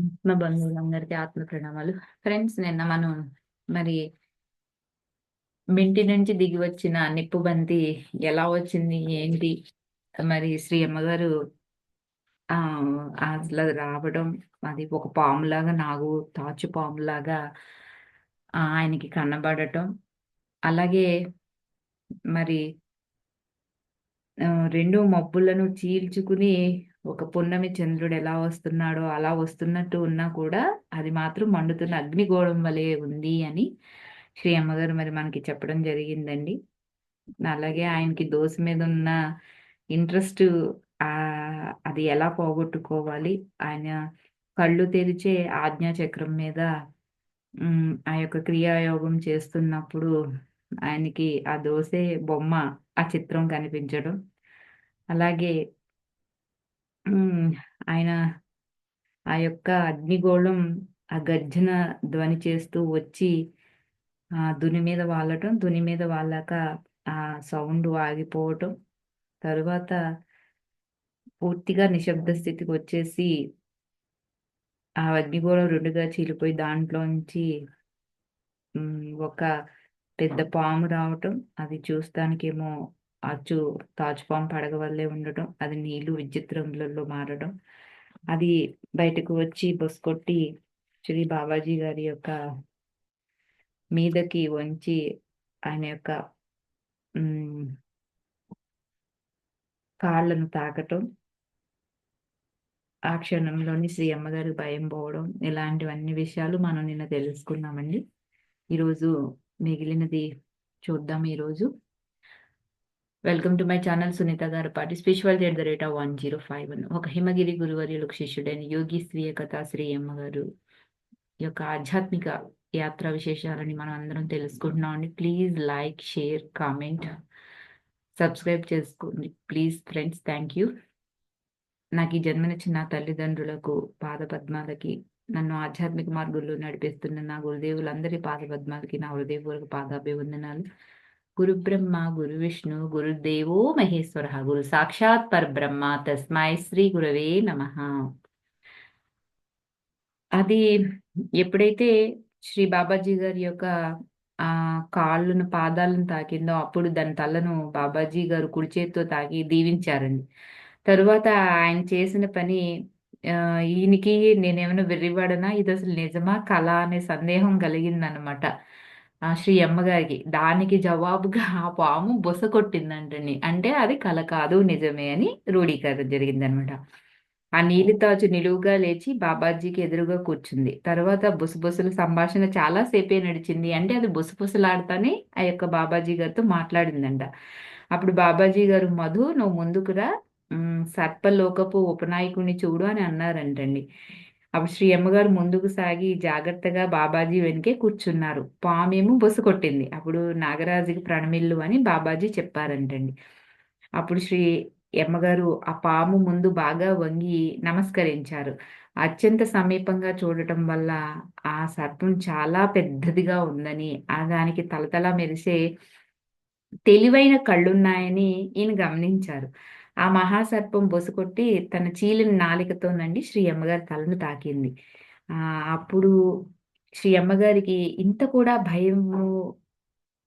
ఆత్మ బంధువులందరికీ ఆత్మ ప్రణామాలు. ఫ్రెండ్స్ నిన్న మనం మరి మింటి నుంచి దిగి వచ్చిన నిప్పు బంతి ఎలా వచ్చింది ఏంటి? మరి శ్రీ అమ్మగారు ఆ అసలు రావడం అది ఒక పాములాగా నాగు తాచు పాములాగా ఆయనకి కనబడటం అలాగే మరి రెండు మబ్బులను చీల్చుకుని ఒక పున్నమి చంద్రుడు ఎలా వస్తున్నాడో అలా వస్తున్నట్టు ఉన్నా కూడా అది మాత్రం మండుతున్న అగ్నిగోళం వలె ఉంది అని శ్రీ అమ్మగారు మరి మనకి చెప్పడం జరిగిందండి. అలాగే ఆయనకి దోశ మీద ఉన్న ఇంట్రెస్ట్ అది ఎలా పోగొట్టుకోవాలి? ఆయన కళ్ళు తెరిచే ఆజ్ఞా చక్రం మీద ఆ యొక్క క్రియాయోగం చేస్తున్నప్పుడు ఆయనకి ఆ దోసే బొమ్మ ఆ చిత్రం కనిపించడం. అలాగే ఆయన ఆ యొక్క అగ్నిగోళం ఆ గర్జన ధ్వని చేస్తూ వచ్చి ఆ దుని మీద వాలటం దుని మీద వాలాక ఆ సౌండ్ ఆగిపోవటం తరువాత పూర్తిగా నిశ్శబ్ద స్థితికి వచ్చేసి ఆ అగ్నిగోళం రెండుగా చీలిపోయి దాంట్లోంచి ఒక పెద్ద పాము రావటం అది చూస్తానికేమో అచ్చు తాచుపాము పడగ వల్లే ఉండటం అది నీళ్ళు విద్యుత్ రంగులలో మారడం. అది బయటకు వచ్చి బస్ కొట్టి శ్రీ బాబాజీ గారి యొక్క మీదకి వంచి ఆయన యొక్క కాళ్ళను తాకటం. ఆ క్షణంలోని శ్రీ అమ్మగారు భయం పోవడం ఇలాంటివన్నీ విషయాలు మనం నిన్న తెలుసుకున్నామండి. ఈరోజు మిగిలినది చూద్దాం ఈరోజు. Welcome to my channel Sunitha garu పాటి spirituality at the rate of one zero five one ఒక హిమగిరి గురువర్యులకు శిష్యుడైన యోగి శ్రీయ కథ శ్రీ అమ్మగారు యొక్క ఆధ్యాత్మిక యాత్ర విశేషాలని మనం అందరం తెలుసుకుంటున్నాం అండి. Please like share comment subscribe చేసుకోండి. ప్లీజ్ ఫ్రెండ్స్ థ్యాంక్ యూ నాకు ఈ జన్మనిచ్చిన నా తల్లిదండ్రులకు పాదపద్మాలకి నన్ను ఆధ్యాత్మిక మార్గంలో నడిపిస్తున్న నా గురుదేవులందరి పాదపద్మాలకి నా హృదయపూర్వక పాదాభివందనాలు. గురు బ్రహ్మ గురు విష్ణు గురుదేవో మహేశ్వర గురు సాక్షాత్ పరబ్రహ్మ తస్మై శ్రీ గురవే నమ. అది ఎప్పుడైతే శ్రీ బాబాజీ గారి యొక్క ఆ కాళ్ళను పాదాలను తాకిందో అప్పుడు దాని తలను బాబాజీ గారు కుడి చేతితో తాకి దీవించారండి. తరువాత ఆయన చేసిన పని ఆ, ఈయనకి నేనేమైనా వెర్రివాడనా? ఇది అసలు నిజమా? కళ అనే సందేహం కలిగిందనమాట ఆ శ్రీ అమ్మగారికి. దానికి జవాబుగా ఆ పాము బొస కొట్టిందంటండి. అంటే అది కల కాదు నిజమే అని రూఢీకరణ జరిగిందనమాట. ఆ నీలితాజు నిలువుగా లేచి బాబాజీకి ఎదురుగా కూర్చుంది. తర్వాత బుసబుసల సంభాషణ చాలా సేపే నడిచింది. అంటే అది బుసబుసలాడుతానే ఆ యొక్క బాబాజీ గారితో మాట్లాడిందంట. అప్పుడు బాబాజీ గారు మధు నువ్వు ముందుకురా సర్పలోకపు ఉపనాయకుడిని చూడు అని అన్నారంటండి. శ్రీ అమ్మగారు ముందుకు సాగి జాగ్రత్తగా బాబాజీ వెనుకే కూర్చున్నారు. పామేమో బొస కొట్టింది. అప్పుడు నాగరాజుకి ప్రణమిల్లు అని బాబాజీ చెప్పారంటండి. అప్పుడు శ్రీ ఎమ్మగారు ఆ పాము ముందు బాగా వంగి నమస్కరించారు. అత్యంత సమీపంగా చూడటం వల్ల ఆ సర్పం చాలా పెద్దదిగా ఉందని ఆ దానికి తలతల మెరిసే తెలివైన కళ్ళున్నాయని ఈయన గమనించారు. ఆ మహాసర్పం బొసుకొట్టి తన చీలిన నాలికతోనండి శ్రీ అమ్మగారి తలను తాకింది. ఆ అప్పుడు శ్రీ అమ్మగారికి ఇంత కూడా భయము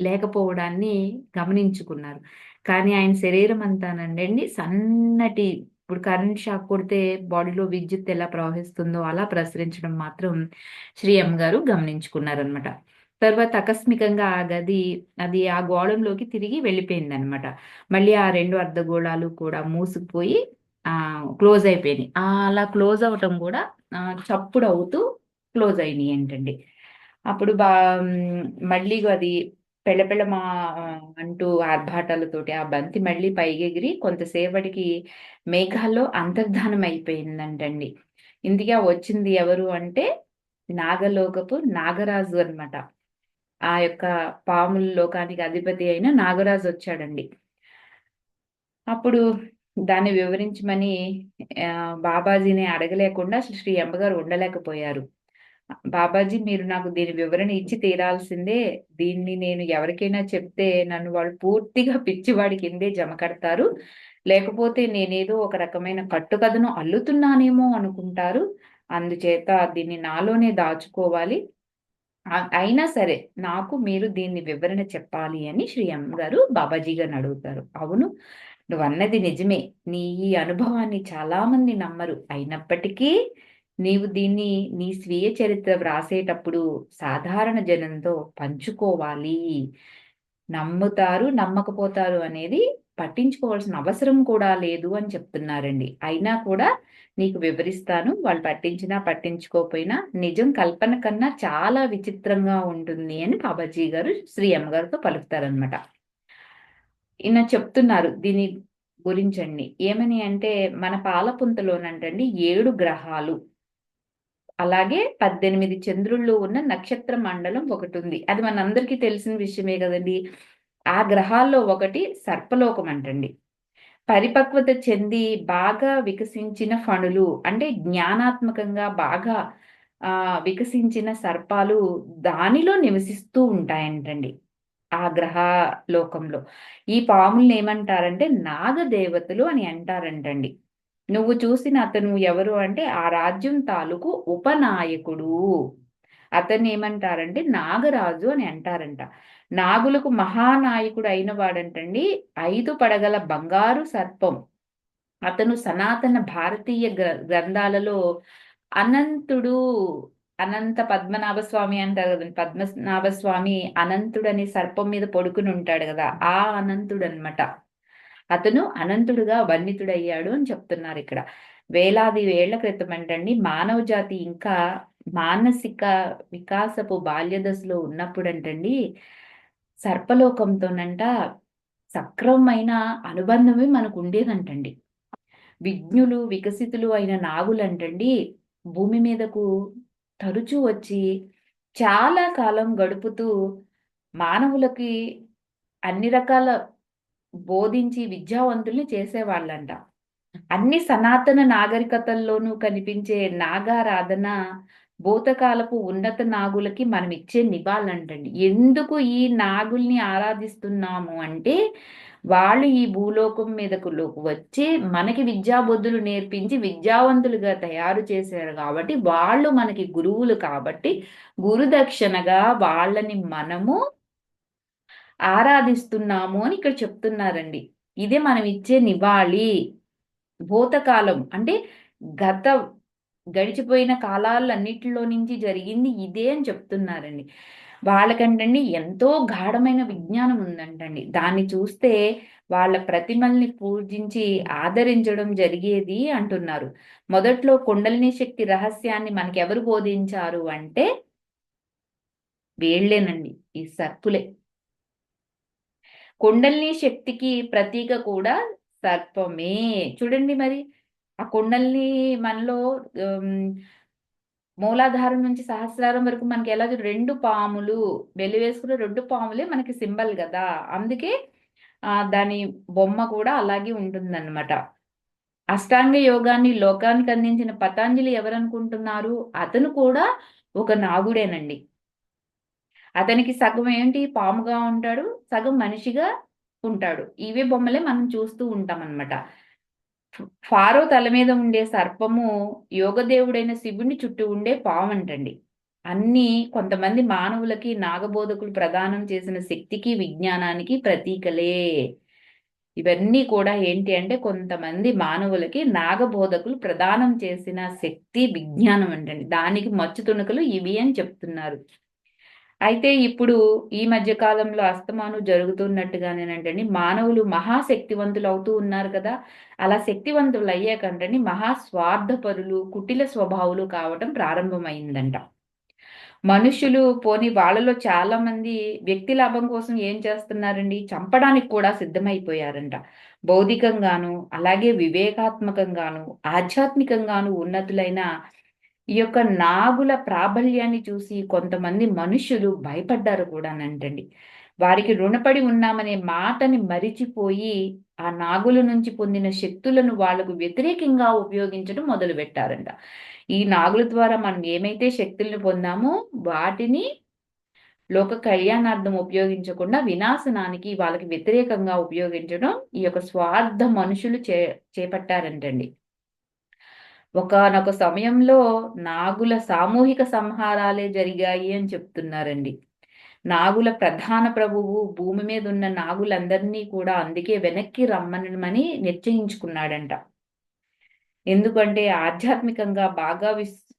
లేకపోవడాన్ని గమనించుకున్నారు. కానీ ఆయన శరీరం అంతానండి సన్నటి ఇప్పుడు కరెంట్ షాక్ కొడితే బాడీలో విద్యుత్ ఎలా ప్రవహిస్తుందో అలా ప్రసరించడం మాత్రం శ్రీ అమ్మగారు గమనించుకున్నారనమాట తర్వాత ఆకస్మికంగా ఆ గది అది ఆ గోళంలోకి తిరిగి వెళ్ళిపోయింది అనమాట మళ్ళీ ఆ రెండు అర్ధగోళాలు కూడా మూసుకుపోయి ఆ క్లోజ్ అయిపోయినాయి. అలా క్లోజ్ అవటం కూడా ఆ, చప్పుడు అవుతూ క్లోజ్ అయినాయి ఏంటండి అప్పుడు బా మళ్ళీ అది పెళ్ళపెళ్ళ మా అంటూ ఆర్భాటాలతోటి ఆ బంతి మళ్ళీ పైకెగిరి కొంతసేపటికి మేఘాల్లో అంతర్ధానం అయిపోయిందంటండి. ఇందుకే వచ్చింది ఎవరు అంటే నాగలోకపు నాగరాజు అన్నమాట. ఆ యొక్క పాముల లోకానికి అధిపతి అయిన నాగరాజు వచ్చాడండి. అప్పుడు దాన్ని వివరించమని బాబాజీని అడగలేకుండా శ్రీ అమ్మగారు ఉండలేకపోయారు. బాబాజీ మీరు నాకు దీని వివరణ ఇచ్చి తీరాల్సిందే. దీన్ని నేను ఎవరికైనా చెప్తే నన్ను వాళ్ళు పూర్తిగా పిచ్చివాడి కిందే జమ కడతారు. లేకపోతే నేనేదో ఒక రకమైన కట్టుకథను అల్లుతున్నానేమో అనుకుంటారు. అందుచేత దీన్ని నాలోనే దాచుకోవాలి. అయినా సరే నాకు మీరు దీన్ని వివరణ చెప్పాలి అని శ్రీ ఎం గారు బాబాజీ గారిని అడుగుతారు. అవును నువ్వు అన్నది నిజమే. నీ ఈ అనుభవాన్ని చాలా మంది నమ్మరు. అయినప్పటికీ నీవు దీన్ని నీ స్వీయ చరిత్ర వ్రాసేటప్పుడు సాధారణ జనంతో పంచుకోవాలి. నమ్ముతారు నమ్మకపోతారు అనేది పట్టించుకోవాల్సిన అవసరం కూడా లేదు అని చెప్తున్నారండి. అయినా కూడా నీకు వివరిస్తాను వాళ్ళు పట్టించినా పట్టించుకోకపోయినా నిజం కల్పన కన్నా చాలా విచిత్రంగా ఉంటుంది అని బాబాజీ గారు శ్రీ అమ్మగారితో పలుకుతారనమాట ఈయన చెప్తున్నారు దీని గురించండి. ఏమని అంటే మన పాలపుంతలోనంటండి ఏడు గ్రహాలు. అలాగే పద్దెనిమిది చంద్రుల్లో ఉన్న నక్షత్ర మండలం ఒకటి ఉంది అది మనందరికీ తెలిసిన విషయమే కదండి. ఆ గ్రహాల్లో ఒకటి సర్పలోకం అంటండి. పరిపక్వత చెంది బాగా వికసించిన ఫణులు అంటే జ్ఞానాత్మకంగా బాగా ఆ వికసించిన సర్పాలు దానిలో నివసిస్తూ ఉంటాయంటండి ఆ గ్రహ లోకంలో. ఈ పాముల్ని ఏమంటారంటే నాగదేవతలు అని అంటారంటండి. నువ్వు చూసిన అతను ఎవరు అంటే ఆ రాజ్యం తాలూకు ఉపనాయకుడు. అతన్ని ఏమంటారంటే నాగరాజు అని అంటారంట. నాగులకు మహానాయకుడు అయిన వాడంటండి ఐదు పడగల బంగారు సర్పం. అతను సనాతన భారతీయ గ్రంథాలలో అనంతుడు అనంత పద్మనాభ స్వామి అంటారు కదండి. పద్మనాభ స్వామి అనంతుడు అనే సర్పం మీద పడుకుని ఉంటాడు కదా ఆ అనంతుడు అనమాట అతను అనంతుడుగా వర్ణితుడయ్యాడు అని చెప్తున్నారు ఇక్కడ. వేలాది వేళ్ళ క్రితం అంటండి మానవ జాతి ఇంకా మానసిక వికాసపు బాల్య దశలో ఉన్నప్పుడంటండి సర్పలోకంతోనంట సక్రమమైన అనుబంధమే మనకు ఉండేదంటండి విజ్ఞులు వికసితులు అయిన నాగులంటండి భూమి మీదకు తరచూ వచ్చి చాలా కాలం గడుపుతూ మానవులకి అన్ని రకాల బోధించి విద్యావంతుల్ని చేసేవాళ్ళంట. అన్ని సనాతన నాగరికతల్లోనూ కనిపించే నాగారాధన భూతకాలపు ఉన్నత నాగులకి మనం ఇచ్చే నివాళులంటండి. ఎందుకు ఈ నాగుల్ని ఆరాధిస్తున్నాము అంటే వాళ్ళు ఈ భూలోకం మీదకు వచ్చి మనకి విద్యాబుద్ధులు నేర్పించి విద్యావంతులుగా తయారు చేశారు కాబట్టి వాళ్ళు మనకి గురువులు కాబట్టి గురుదక్షిణగా వాళ్ళని మనము ఆరాధిస్తున్నాము అని ఇక్కడ చెప్తున్నారండి. ఇదే మనం ఇచ్చే నివాళి. భూతకాలం అంటే గత గడిచిపోయిన కాలాలన్నిటిలో నుంచి జరిగింది ఇదే అని చెప్తున్నారండి. వాళ్ళకంటండి ఎంతో గాఢమైన విజ్ఞానం ఉందంటండి. దాన్ని చూస్తే వాళ్ళ ప్రతిమల్ని పూజించి ఆదరించడం జరిగేది అంటున్నారు. మొదట్లో కుండలిని శక్తి రహస్యాన్ని మనకెవరు బోధించారు అంటే వీళ్ళేనండి ఈ సర్పులే. కుండలిని శక్తికి ప్రతీక కూడా సర్పమే. చూడండి మరి. ఆ కొండల్ని మనలో మూలాధారం నుంచి సహస్రారం వరకు మనకి ఎలా రెండు పాములు వెలి వేసుకున్న రెండు పాములే మనకి సింబల్ కదా. అందుకే ఆ దాని బొమ్మ కూడా అలాగే ఉంటుందన్నమాట. అష్టాంగ యోగాన్ని లోకానికి అందించిన పతాంజలి ఎవరనుకుంటున్నారు? అతను కూడా ఒక నాగుడేనండి. అతనికి సగం ఏంటి? పాముగా ఉంటాడు సగం మనిషిగా ఉంటాడు. ఇవే బొమ్మలే మనం చూస్తూ ఉంటాం అన్నమాట ఫారో తల మీద ఉండే సర్పము యోగదేవుడైన శివుని చుట్టూ ఉండే పావంటండి. అన్నీ అన్ని కొంతమంది మానవులకి నాగబోధకులు ప్రదానం చేసిన శక్తికి విజ్ఞానానికి ప్రతీకలే. ఇవన్నీ కూడా ఏంటి అంటే కొంతమంది మానవులకి నాగబోధకులు ప్రదానం చేసిన శక్తి విజ్ఞానం అంటండి. దానికి మచ్చు తుణుకలు ఇవి అని చెప్తున్నారు. అయితే ఇప్పుడు ఈ మధ్య కాలంలో అస్తమాను జరుగుతున్నట్టుగానేనంటండి మానవులు మహాశక్తివంతులు అవుతూ ఉన్నారు కదా. అలా శక్తివంతులు అయ్యాకంటండి మహాస్వార్థపరులు కుటిల స్వభావులు కావటం ప్రారంభమైందంట. మనుషులు పోని వాళ్ళలో చాలా మంది వ్యక్తి లాభం కోసం ఏం చేస్తున్నారండి? చంపడానికి కూడా సిద్ధమైపోయారంట. భౌతికంగాను అలాగే వివేకాత్మకంగాను ఆధ్యాత్మికంగాను ఉన్నతులైన ఈ యొక్క నాగుల ప్రాబల్యాన్ని చూసి కొంతమంది మనుషులు భయపడ్డారు కూడానంటండి. వారికి రుణపడి ఉన్నామనే మాటని మరిచిపోయి ఆ నాగుల నుంచి పొందిన శక్తులను వాళ్ళకు వ్యతిరేకంగా ఉపయోగించడం మొదలు పెట్టారంట ఈ నాగుల ద్వారా మనం ఏమైతే శక్తులను పొందామో వాటిని లోక కళ్యాణార్థం ఉపయోగించకుండా వినాశనానికి వాళ్ళకి వ్యతిరేకంగా ఉపయోగించడం ఈ యొక్క స్వార్థ మనుషులు చే చేపట్టారంటండి. ఒకానొక సమయంలో నాగుల సామూహిక సంహారాలే జరిగాయి అని చెప్తున్నారండి. నాగుల ప్రధాన ప్రభువు భూమి మీద ఉన్న నాగులందరినీ కూడా అందుకే వెనక్కి రమ్మనమని నిశ్చయించుకున్నాడంట. ఎందుకంటే ఆధ్యాత్మికంగా బాగా విస్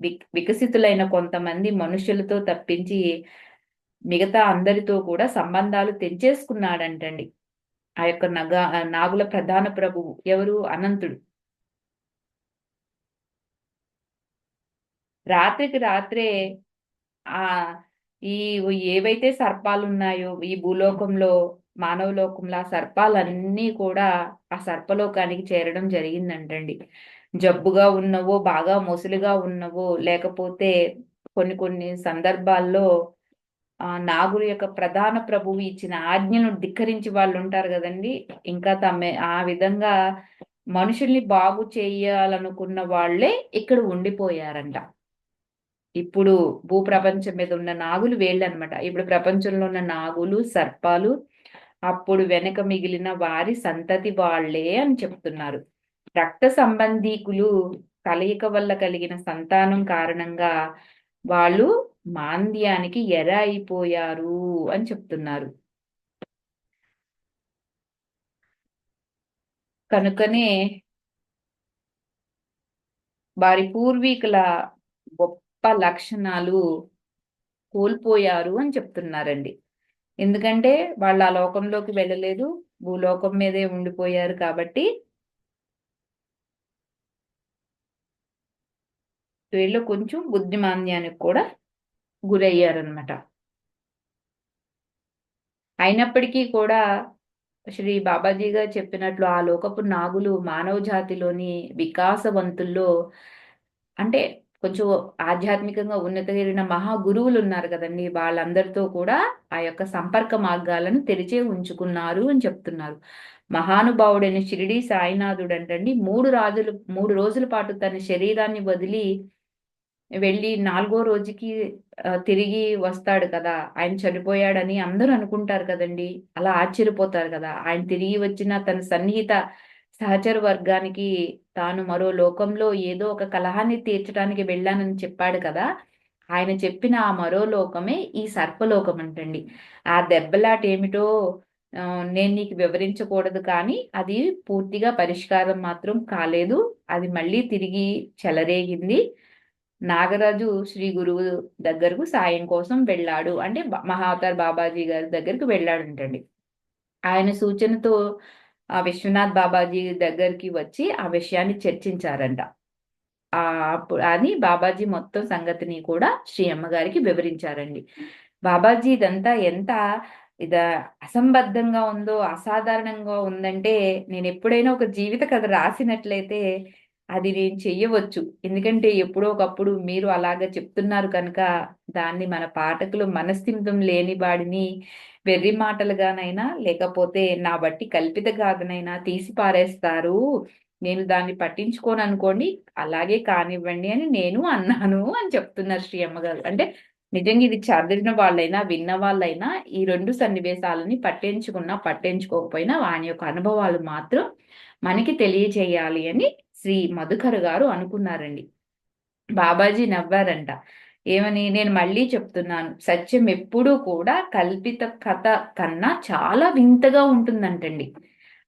విక్- వికసితులైన కొంతమంది మనుషులతో తప్పించి మిగతా అందరితో కూడా సంబంధాలు తెంచేసుకున్నాడంటండి. ఆ యొక్క నగ నాగుల ప్రధాన ప్రభువు ఎవరు? అనంతుడు. రాత్రికి రాత్రే ఆ ఈ ఏవైతే సర్పాలు ఉన్నాయో ఈ భూలోకంలో మానవ లోకంలో ఆ సర్పాలన్నీ కూడా ఆ సర్పలోకానికి చేరడం జరిగిందంటండి. జబ్బుగా ఉన్నవో బాగా ముసలిగా ఉన్నవో లేకపోతే కొన్ని కొన్ని సందర్భాల్లో ఆ నాగుల యొక్క ప్రధాన ప్రభువు ఇచ్చిన ఆజ్ఞను ధిక్కరించి వాళ్ళు ఉంటారు కదండి. ఇంకా తమ ఆ విధంగా మనుషుల్ని బాగు చేయాలనుకున్న వాళ్ళే ఇక్కడ ఉండిపోయారంట. ఇప్పుడు భూప్రపంచం మీద ఉన్న నాగులు వేళ్ళు అనమాట ఇప్పుడు ప్రపంచంలో ఉన్న నాగులు సర్పాలు అప్పుడు వెనక మిగిలిన వారి సంతతి వాళ్ళే అని చెప్తున్నారు. రక్త సంబంధీకులు కలయిక వల్ల కలిగిన సంతానం కారణంగా వాళ్ళు మాంద్యానికి ఎర అయిపోయారు అని చెప్తున్నారు. కనుకనే వారి పూర్వీకుల గొప్ప లక్షణాలు కోల్పోయారు అని చెప్తున్నారండి. ఎందుకంటే వాళ్ళు ఆ లోకంలోకి వెళ్ళలేదు భూలోకం మీదే ఉండిపోయారు కాబట్టి వీళ్ళు కొంచెం బుద్ధిమాంద్యానికి కూడా గురయ్యారనమాట అయినప్పటికీ కూడా శ్రీ బాబాజీ గారు చెప్పినట్లు ఆ లోకపు నాగులు మానవ జాతిలోని వికాసవంతుల్లో అంటే కొంచెం ఆధ్యాత్మికంగా ఉన్నతగిరిన మహా గురువులు ఉన్నారు కదండి. వాళ్ళందరితో కూడా ఆ యొక్క సంపర్క మార్గాలను తెరిచే ఉంచుకున్నారు అని చెప్తున్నారు. మహానుభావుడైన షిరిడి సాయినాథుడు అంటండి మూడు రాజులు మూడు రోజుల పాటు తన శరీరాన్ని వదిలి వెళ్ళి నాలుగో రోజుకి తిరిగి వస్తాడు కదా. ఆయన చనిపోయాడని అందరూ అనుకుంటారు కదండి. అలా ఆశ్చర్యపోతారు కదా. ఆయన తిరిగి వచ్చిన తన సన్నిహిత సహచర వర్గానికి తాను మరో లోకంలో ఏదో ఒక కలహాన్ని తీర్చడానికి వెళ్ళానని చెప్పాడు కదా. ఆయన చెప్పిన ఆ మరో లోకమే ఈ సర్పలోకం అంటండి. ఆ దెబ్బలాట ఏమిటో నేను నీకు వివరించకూడదు కానీ అది పూర్తిగా పరిష్కారం మాత్రం కాలేదు. అది మళ్ళీ తిరిగి చెలరేగింది. నాగరాజు శ్రీ గురువు దగ్గరకు సాయం కోసం వెళ్ళాడు. అంటే మహావతార్ బాబాజీ గారి దగ్గరికి వెళ్ళాడంటండి. ఆయన సూచనతో ఆ విశ్వనాథ్ బాబాజీ దగ్గరికి వచ్చి ఆ విషయాన్ని చర్చించారంట. ఆ అప్పుడు అని బాబాజీ మొత్తం సంగతిని కూడా శ్రీ అమ్మగారికి వివరించారండి. బాబాజీ ఇదంతా ఎంత ఇద అసంబద్ధంగా ఉందో అసాధారణంగా ఉందంటే నేను ఎప్పుడైనా ఒక జీవిత కథ రాసినట్లయితే అది నేను చెయ్యవచ్చు. ఎందుకంటే ఎప్పుడో ఒకప్పుడు మీరు అలాగ చెప్తున్నారు కనుక దాన్ని మన పాఠకులు మనస్థిమితం లేని వాడిని వెర్రి మాటలుగానైనా లేకపోతే నా బట్టి కల్పిత గాథనైనా తీసి పారేస్తారు. నేను దాన్ని పట్టించుకోను అనుకోండి అలాగే కానివ్వండి అని నేను అన్నాను అని చెప్తున్నారు శ్రీ అమ్మగారు. అంటే నిజంగా ఇది చదివిన వాళ్ళైనా విన్న వాళ్ళైనా ఈ రెండు సన్నివేశాలని పట్టించుకున్నా పట్టించుకోకపోయినా వాని యొక్క అనుభవాలు మాత్రం మనకి తెలియచేయాలి అని శ్రీ మధుకర్ గారు అనుకున్నారండి. బాబాజీ నవ్వారంట. ఏమని నేను మళ్ళీ చెప్తున్నాను. సత్యం ఎప్పుడూ కూడా కల్పిత కథ కన్నా చాలా వింతగా ఉంటుందంటండి.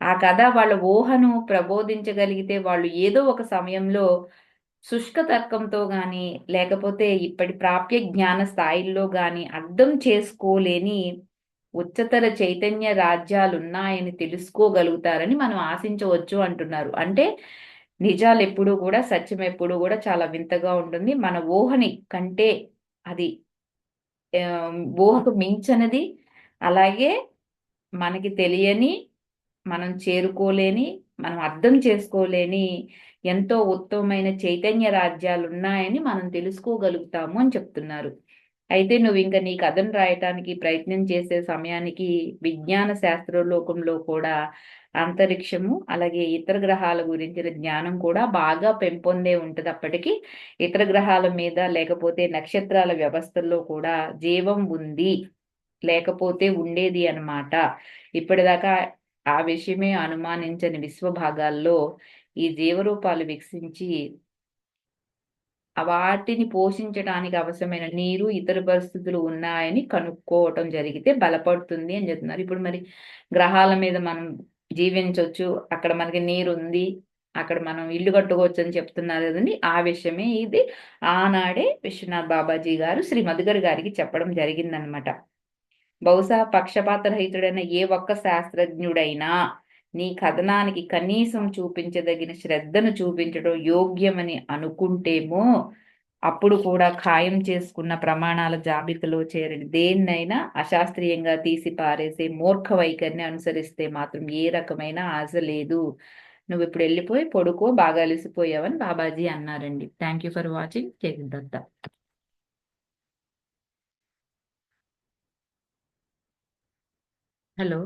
ఆ కథ వాళ్ళ ఊహను ప్రబోధించగలిగితే వాళ్ళు ఏదో ఒక సమయంలో శుష్క తర్కంతో కానీ లేకపోతే ఇప్పటి ప్రాప్య జ్ఞాన స్థాయిల్లో కానీ అర్థం చేసుకోలేని ఉచ్చతర చైతన్య రాజ్యాలున్నాయని తెలుసుకోగలుగుతారని మనం ఆశించవచ్చు అంటున్నారు. అంటే నిజాలు ఎప్పుడూ కూడా సత్యం ఎప్పుడూ కూడా చాలా వింతగా ఉంటుంది. మన ఊహని కంటే అది ఊహకు మించనిది. అలాగే మనకి తెలియని మనం చేరుకోలేని మనం అర్థం చేసుకోలేని ఎంతో ఉత్తమమైన చైతన్య రాజ్యాలు ఉన్నాయని మనం తెలుసుకోగలుగుతాము అని చెప్తున్నారు. అయితే నువ్వు ఇంకా నీ కథను రాయటానికి ప్రయత్నం చేసే సమయానికి విజ్ఞాన శాస్త్రలోకంలో కూడా అంతరిక్షము అలాగే ఇతర గ్రహాల గురించిన జ్ఞానం కూడా బాగా పెంపొందే ఉంటుంది అప్పటికి. ఇతర గ్రహాల మీద లేకపోతే నక్షత్రాల వ్యవస్థల్లో కూడా జీవం ఉంది లేకపోతే ఉండేది అన్నమాట. ఇప్పటిదాకా ఆ విషయమే అనుమానించని విశ్వభాగాల్లో ఈ జీవరూపాలు వికసించి వాటిని పోషించడానికి అవసరమైన నీరు ఇతర పరిస్థితులు ఉన్నాయని కనుక్కోవటం జరిగితే బలపడుతుంది అని చెప్తున్నారు. ఇప్పుడు మరి గ్రహాల మీద మనం జీవించవచ్చు అక్కడ మనకి నీరు ఉంది అక్కడ మనం ఇల్లు కట్టుకోవచ్చు అని చెప్తున్నారు కదండి. ఆ విషయమే ఇది. ఆనాడే విశ్వనాథ్ బాబాజీ గారు శ్రీ మధుగర్ గారికి చెప్పడం జరిగిందనమాట. బహుశా పక్షపాత రహితుడైన ఏ ఒక్క శాస్త్రజ్ఞుడైనా నీ కథనానికి కనీసం చూపించదగిన శ్రద్ధను చూపించడం యోగ్యమని అనుకుంటేమో అప్పుడు కూడా ఖాయం చేసుకున్న ప్రమాణాల జాబితాలో చేరని దేన్నైనా అశాస్త్రీయంగా తీసి పారేసే మూర్ఖ వైఖరిని అనుసరిస్తే మాత్రం ఏ రకమైన ఆశ లేదు. నువ్వు ఇప్పుడు వెళ్ళిపోయి పడుకో బాగా అలసిపోయావని బాబాజీ అన్నారండి. Thank you for watching Jagadatta hello